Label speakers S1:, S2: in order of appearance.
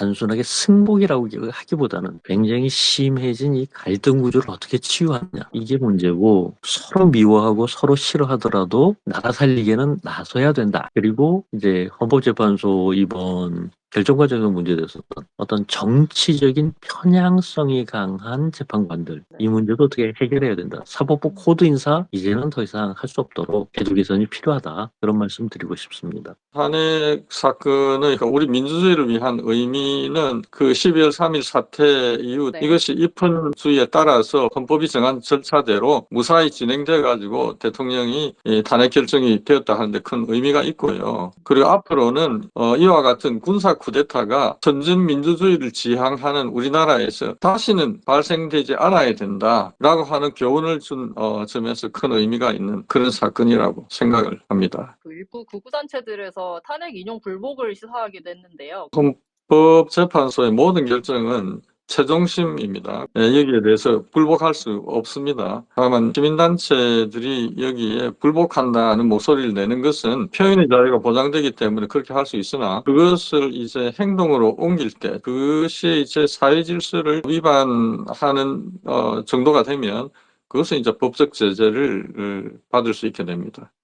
S1: 단순하게 승복이라고 하기보다는 굉장히 심해진 이 갈등 구조를 어떻게 치유하느냐 이게 문제고 서로 미워하고 서로 싫어하더라도 나라 살리기에는 나서야 된다. 그리고 이제 헌법재판소 이번 결정 과정에서 문제됐었던 어떤 정치적인 편향성이 강한 재판관들 이 문제도 어떻게 해결해야 된다. 사법부 코드 인사 이제는 더 이상 할 수 없도록 제도 개선이 필요하다. 그런 말씀 드리고 싶습니다.
S2: 탄핵 사건의 그러니까 우리 민주주의를 위한 의미는 그 12월 3일 사태 이후
S3: 네.
S2: 이것이 입헌주의에 따라서 헌법이 정한 절차대로 무사히 진행돼 가지고 대통령이 이 탄핵 결정이 되었다 하는데 큰 의미가 있고요. 그리고 앞으로는 어, 이와 같은 군사 쿠데타가 선진 민주주의를 지향하는 우리나라에서 다시는 발생되지 않아야 된다라고 하는 교훈을 준 어, 점에서 큰 의미가 있는 그런 사건이라고 생각을 합니다.
S3: 그 일부 극우단체들에서 탄핵 인용 불복을 시사하기도 했는데요.
S2: 헌법재판소의 모든 결정은 최종심입니다. 예, 여기에 대해서 불복할 수 없습니다. 다만 시민단체들이 여기에 불복한다는 목소리를 내는 것은 표현의 자유가 보장되기 때문에 그렇게 할 수 있으나 그것을 이제 행동으로 옮길 때 그것이 이제 사회 질서를 위반하는 어, 정도가 되면 그것은 이제 법적 제재를 어, 받을 수 있게 됩니다.